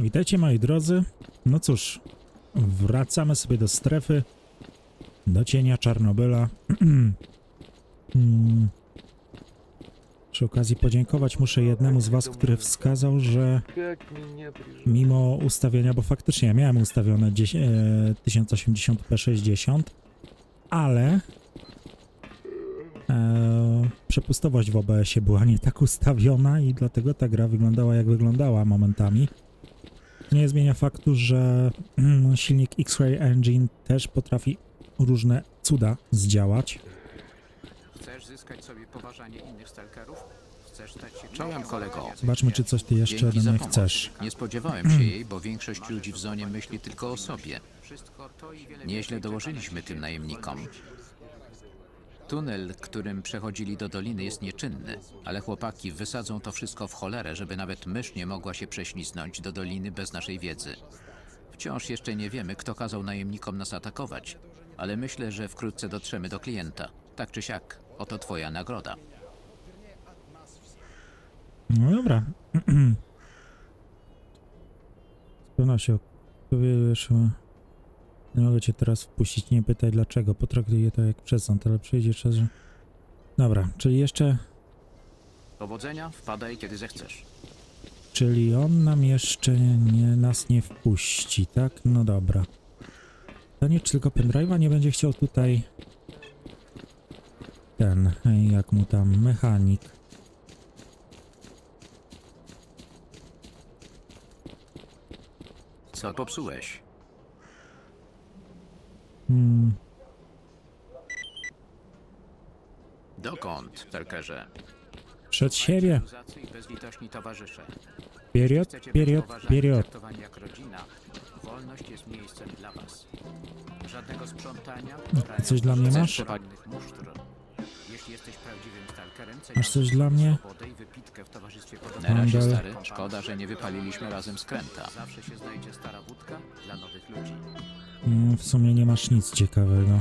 Witajcie moi drodzy. No cóż, wracamy sobie do strefy, do cienia Czarnobyla. Hmm. Przy okazji podziękować muszę jednemu z was, który wskazał, że mimo ustawienia, bo faktycznie ja miałem ustawione 1080p60, e, ale e, przepustowość w OBS-ie była nie tak ustawiona i dlatego ta gra wyglądała jak wyglądała momentami. Nie zmienia faktu, że mm, silnik X-Ray Engine też potrafi różne cuda zdziałać. Chcesz zyskać sobie poważanie innych stalkerów? Chcesz stać się Czołem kolego. Zobaczmy, czy coś ty jeszcze Dzięki ode za mnie pomoc. chcesz. Nie spodziewałem się jej, bo większość ludzi w zonie myśli tylko o sobie. Nieźle dołożyliśmy tym najemnikom. Tunel, którym przechodzili do doliny jest nieczynny, ale chłopaki wysadzą to wszystko w cholerę, żeby nawet mysz nie mogła się prześliznąć do doliny bez naszej wiedzy. Wciąż jeszcze nie wiemy, kto kazał najemnikom nas atakować, ale myślę, że wkrótce dotrzemy do klienta. Tak czy siak, oto twoja nagroda. No dobra. Z pewnością wiesz, nie mogę cię teraz wpuścić, nie pytaj dlaczego. Potraktuję to jak przesąd, ale przyjdzie czas, że... Dobra, czyli jeszcze... Powodzenia, wpadaj kiedy zechcesz. Czyli on nam jeszcze nie, nas nie wpuści, tak? No dobra. To nie, czy tylko pendrive'a nie będzie chciał tutaj... Ten, jak mu tam, mechanik. Co popsułeś? Hmm, Dokąd, Telkerze? przed siebie. Bezlitośni towarzysze. Period, Chcecie być period, poważani, period. traktowani jak rodzina. Wolność jest miejscem dla was. Żadnego sprzątania. A coś dla mnie masz? musztr. Jeśli jesteś prawdziwym stalkerem, Masz coś dla mnie? swobodę i wypitkę w towarzystwie podobnych. Na razie, stary. Szkoda, że nie wypaliliśmy razem skręta. Zawsze się znajdzie stara wódka dla nowych ludzi. Mm, W sumie nie masz nic ciekawego.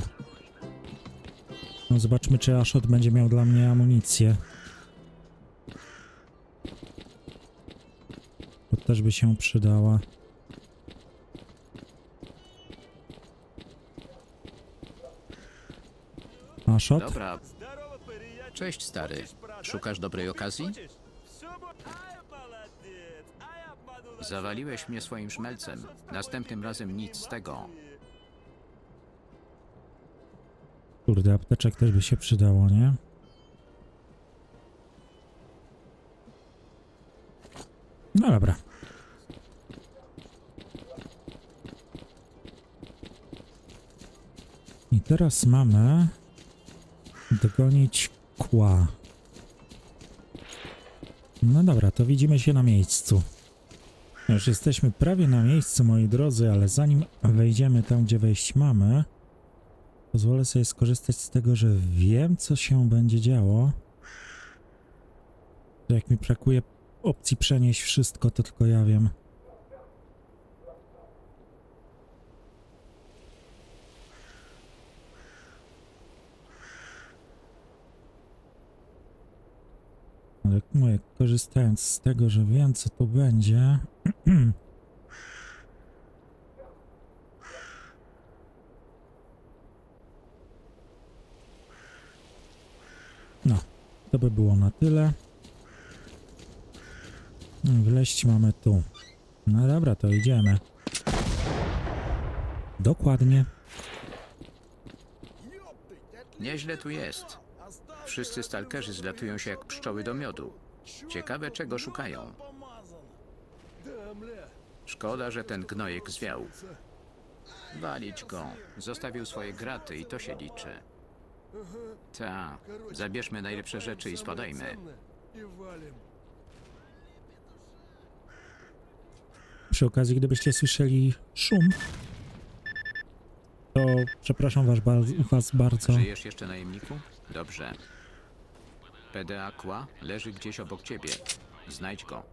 No zobaczmy, czy Ashot będzie miał dla mnie amunicję. To też by się przydała. Ashot? Dobra. Cześć, stary. Szukasz dobrej okazji? Zawaliłeś mnie swoim szmelcem. Następnym razem nic z tego. Kurde, apteczek też by się przydało, nie? No dobra. I teraz mamy dogonić kła. No dobra, to widzimy się na miejscu. Już jesteśmy prawie na miejscu, moi drodzy, ale zanim wejdziemy tam, gdzie wejść mamy, Pozwolę sobie skorzystać z tego, że wiem, co się będzie działo. Że Jak mi brakuje opcji przenieść wszystko, to tylko ja wiem. Ale mówię, korzystając z tego, że wiem, co tu będzie. No, to by było na tyle. Wleść mamy tu. No dobra, to idziemy. Dokładnie. Nieźle tu jest. Wszyscy stalkerzy zlatują się jak pszczoły do miodu. Ciekawe, czego szukają. Szkoda, że ten gnojek zwiał. Walić go. Zostawił swoje graty i to się liczy. Ta, zabierzmy najlepsze rzeczy i spadajmy. Przy okazji, gdybyście słyszeli szum, to przepraszam was, bar was bardzo. Żyjesz jeszcze, najemniku? Dobrze. PDA Kła leży gdzieś obok ciebie. Znajdź go.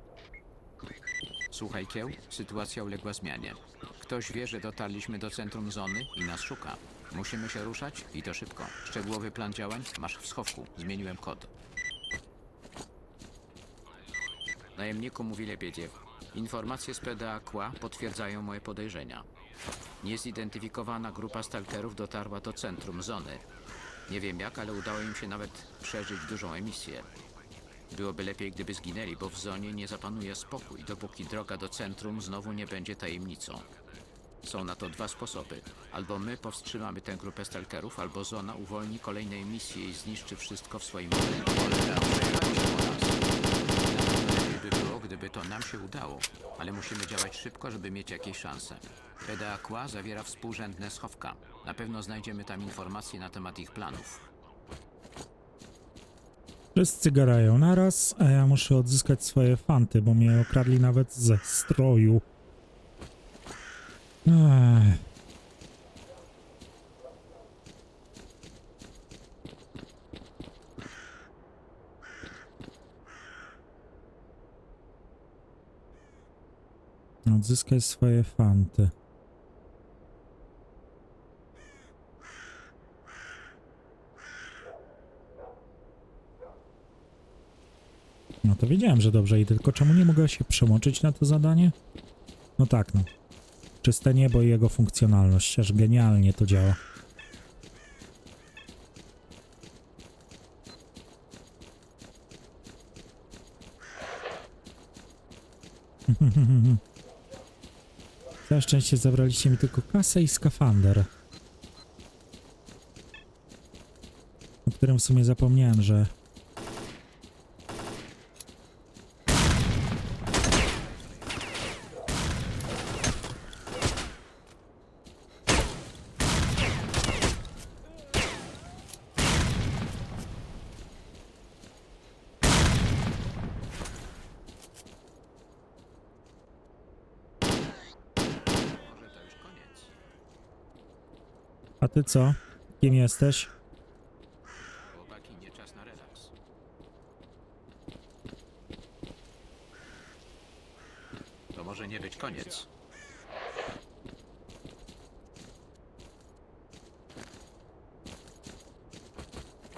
Słuchaj, Kieł, sytuacja uległa zmianie. Ktoś wie, że dotarliśmy do centrum zony i nas szuka. Musimy się ruszać i to szybko. Szczegółowy plan działań masz w schowku. Zmieniłem kod. Najemniku mówi lepiej, Informacje z PDA Kła potwierdzają moje podejrzenia. Niezidentyfikowana grupa stalkerów dotarła do centrum zony. Nie wiem jak, ale udało im się nawet przeżyć dużą emisję. Byłoby lepiej, gdyby zginęli, bo w zonie nie zapanuje spokój, dopóki droga do centrum znowu nie będzie tajemnicą. Są na to dwa sposoby. Albo my powstrzymamy tę grupę stalkerów, albo zona uwolni kolejne emisje i zniszczy wszystko w swoim obrębie. Cholera, przejechali się po nas. Na pewno lepiej by było, gdyby to nam się udało, ale musimy działać szybko, żeby mieć jakieś szanse. PDA Kła zawiera współrzędne schowka. Na pewno znajdziemy tam informacje na temat ich planów. Wszyscy garają naraz, a ja muszę odzyskać swoje fanty, bo mnie okradli nawet ze stroju. Odzyskaj swoje fanty. No to wiedziałem, że dobrze i tylko czemu nie mogę się przełączyć na to zadanie? No tak, no. Czyste niebo i jego funkcjonalność, aż genialnie to działa. Całe szczęście zabraliście mi tylko kasę i skafander. O którym w sumie zapomniałem, że A ty co? Kim jesteś? Chłopaki, nie czas na relaks. To może nie być koniec.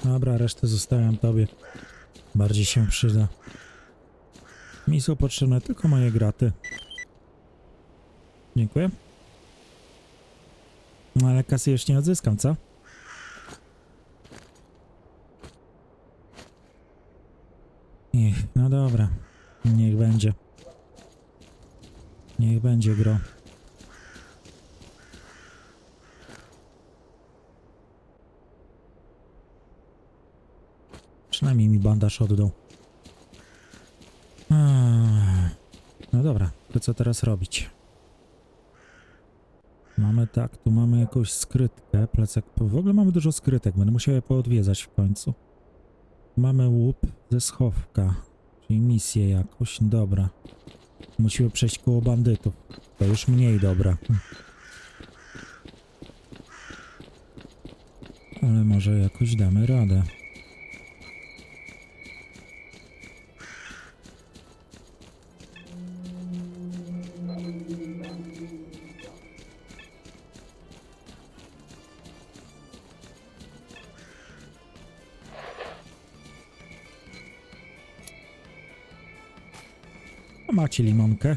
Dobra, resztę zostawiam tobie. Bardziej się przyda. Mi są potrzebne tylko moje graty. Dziękuję. No ale kasy już nie odzyskam, co? Niech, no dobra. Niech będzie. Niech będzie gro. Przynajmniej mi bandaż oddał. No dobra, to co teraz robić? Tak, tu mamy jakąś skrytkę, plecak. W ogóle mamy dużo skrytek, będę musiał je poodwiedzać w końcu. Mamy łup ze schowka, czyli misję jakąś, dobra. Musimy przejść koło bandytów, to już mniej dobra. Ale może jakoś damy radę. Macie limonkę?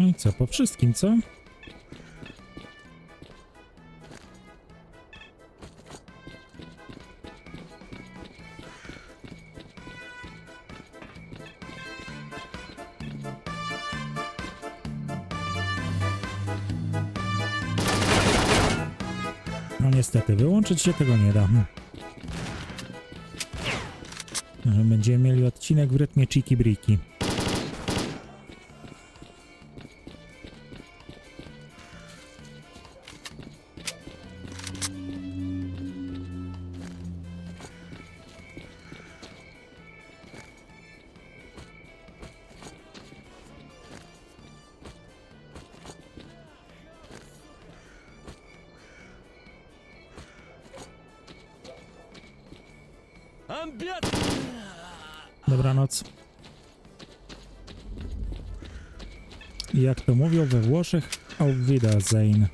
No i co, po wszystkim, co? No niestety, wyłączyć się tego nie da. Hm. Będziemy mieli odcinek w rytmie Chiki Briki. Dobranoc. Jak to mówią we Włoszech, auf Wiedersehen.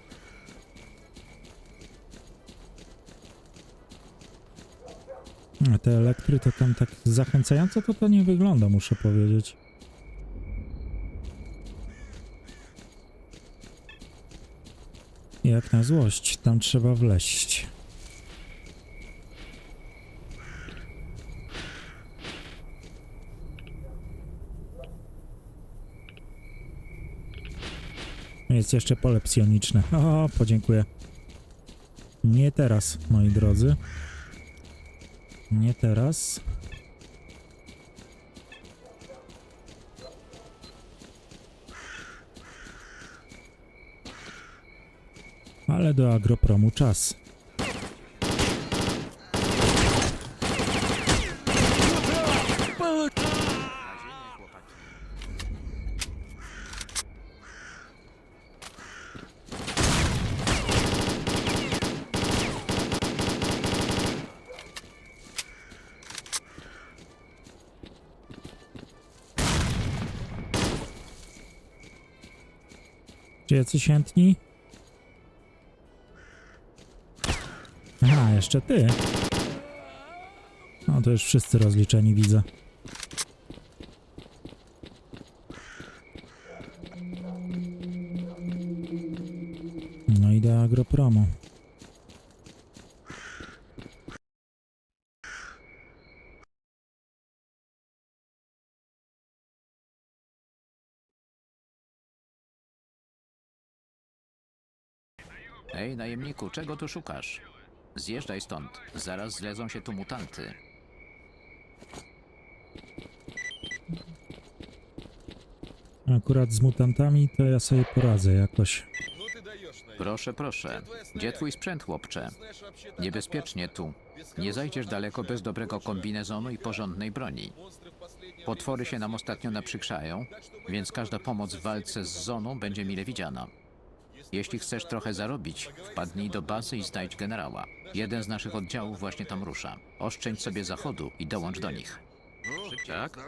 A te elektry to tam tak zachęcająco to to nie wygląda, muszę powiedzieć. Jak na złość, tam trzeba wleść. Jest jeszcze pole psioniczne. O, podziękuję. Nie teraz, moi drodzy. Nie teraz. Ale do agropromu czas. Czy jacyś chętni? Aha, jeszcze ty. No to już wszyscy rozliczeni widzę. No i do Ej, najemniku, czego tu szukasz? Zjeżdżaj stąd, zaraz zlezą się tu mutanty. Akurat z mutantami to ja sobie poradzę jakoś. Proszę, proszę. Gdzie twój sprzęt, chłopcze? Niebezpiecznie tu. Nie zajdziesz daleko bez dobrego kombinezonu i porządnej broni. Potwory się nam ostatnio naprzykrzają, więc każda pomoc w walce z zoną będzie mile widziana. Jeśli chcesz trochę zarobić, wpadnij do bazy i znajdź generała. Jeden z naszych oddziałów właśnie tam rusza. Oszczędź sobie zachodu i dołącz do nich. Tak?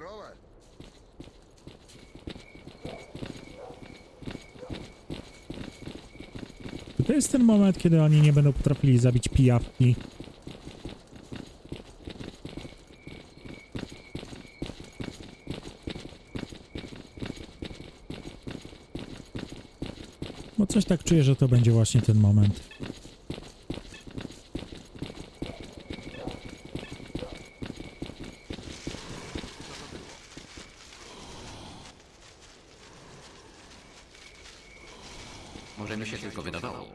To jest ten moment, kiedy oni nie będą potrafili zabić pijawki. Bo coś tak czuję, że to będzie właśnie ten moment. Może mi się tylko wydawało.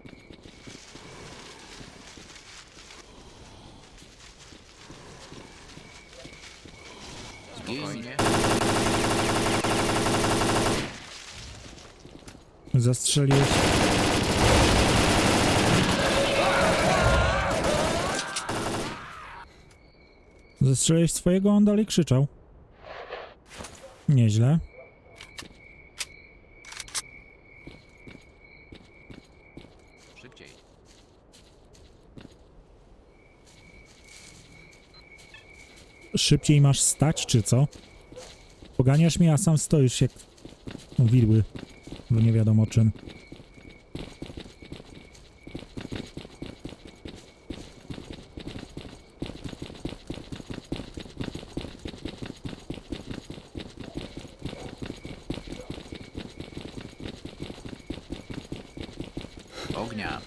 Spokojnie. Zastrzeliłeś. Zastrzeliłeś swojego, on dalej krzyczał. Nieźle. Szybciej. Szybciej masz stać, czy co? Poganiasz mnie, a sam stoisz jak widły. Bo nie wiadomo czym. Ognia.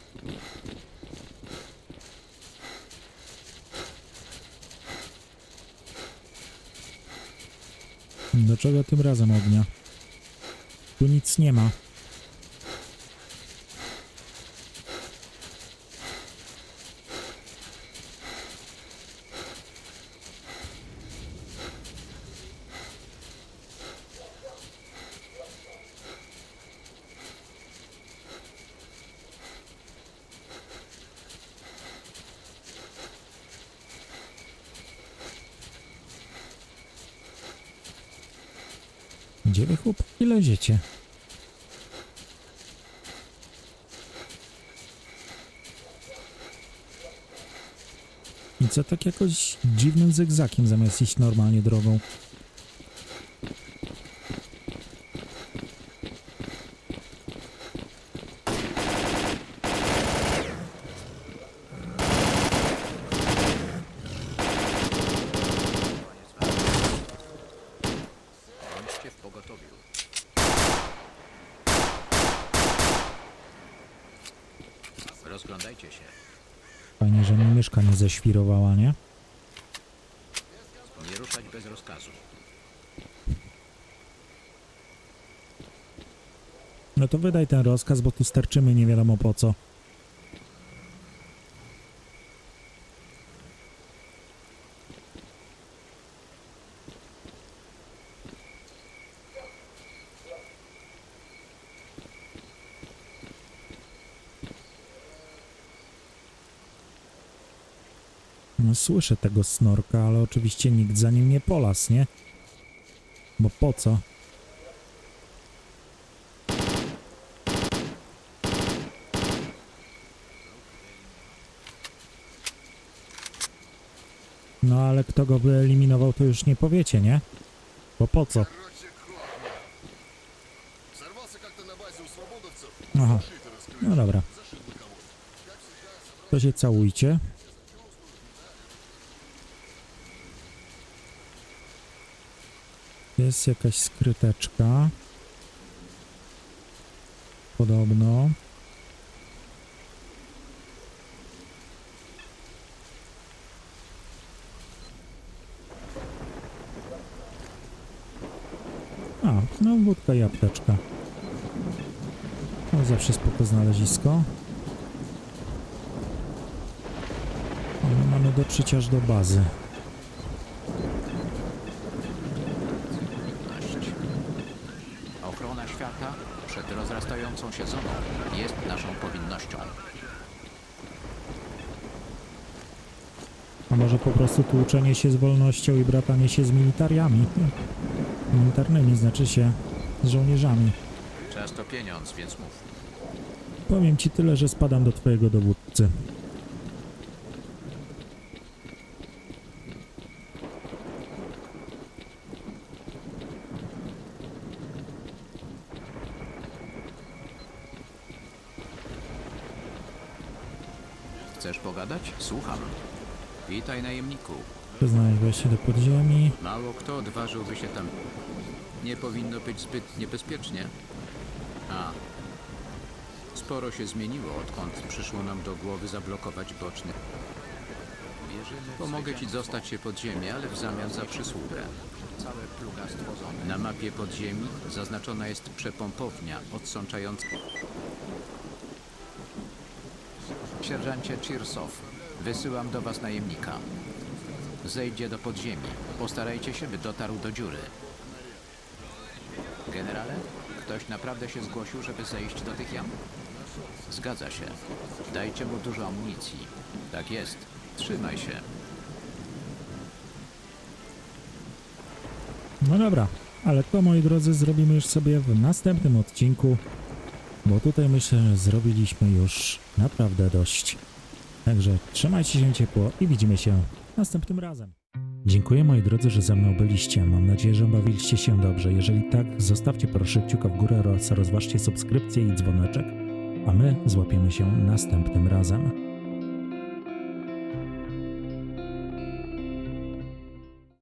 Czego tym razem ognia? Tu nic nie ma. Gdzie wy chłopaki leziecie? I co tak jakoś dziwnym zygzakiem zamiast iść normalnie drogą? Rozglądajcie się. Fajnie, że mi myszka nie ześwirowała, nie? Nie ruszać bez rozkazu. No to wydaj ten rozkaz, bo tu sterczymy nie wiadomo po co. No, słyszę tego snorka, ale oczywiście nikt za nim nie polas, nie? Bo po co? No ale kto go wyeliminował, to już nie powiecie, nie? Bo po co? Aha. No dobra. To się całujcie. Jest jakaś skryteczka. Podobno. A, no wódka i apteczka. No zawsze spoko znalezisko. Ale mamy dotrzeć aż do bazy. Rozrastającą się zoną jest naszą powinnością. A może po prostu tłuczenie się z wolnością i bratanie się z militariami? Militarnymi znaczy się z żołnierzami. Czas to pieniądz, więc mów. Powiem ci tyle, że spadam do twojego dowódcy. Słucham. Witaj, najemniku. Przyznajesz się do podziemi. Mało kto odważyłby się tam. Nie powinno być zbyt niebezpiecznie. A. Sporo się zmieniło, odkąd przyszło nam do głowy zablokować boczny. Pomogę ci dostać się pod ziemię, ale w zamian za przysługę. Na mapie podziemi zaznaczona jest przepompownia odsączająca. Sierżancie Chirsow, wysyłam do was najemnika. Zejdzie do podziemi. Postarajcie się, by dotarł do dziury. Generale, ktoś naprawdę się zgłosił, żeby zejść do tych jam? Zgadza się. Dajcie mu dużo amunicji. Tak jest. Trzymaj się. No dobra, ale to moi drodzy zrobimy już sobie w następnym odcinku, bo tutaj myślę, że zrobiliśmy już naprawdę dość. Także trzymajcie się ciepło i widzimy się następnym razem. Dziękuję moi drodzy, że ze mną byliście. Mam nadzieję, że bawiliście się dobrze. Jeżeli tak, zostawcie proszę kciuka w górę oraz rozważcie subskrypcję i dzwoneczek, a my złapiemy się następnym razem.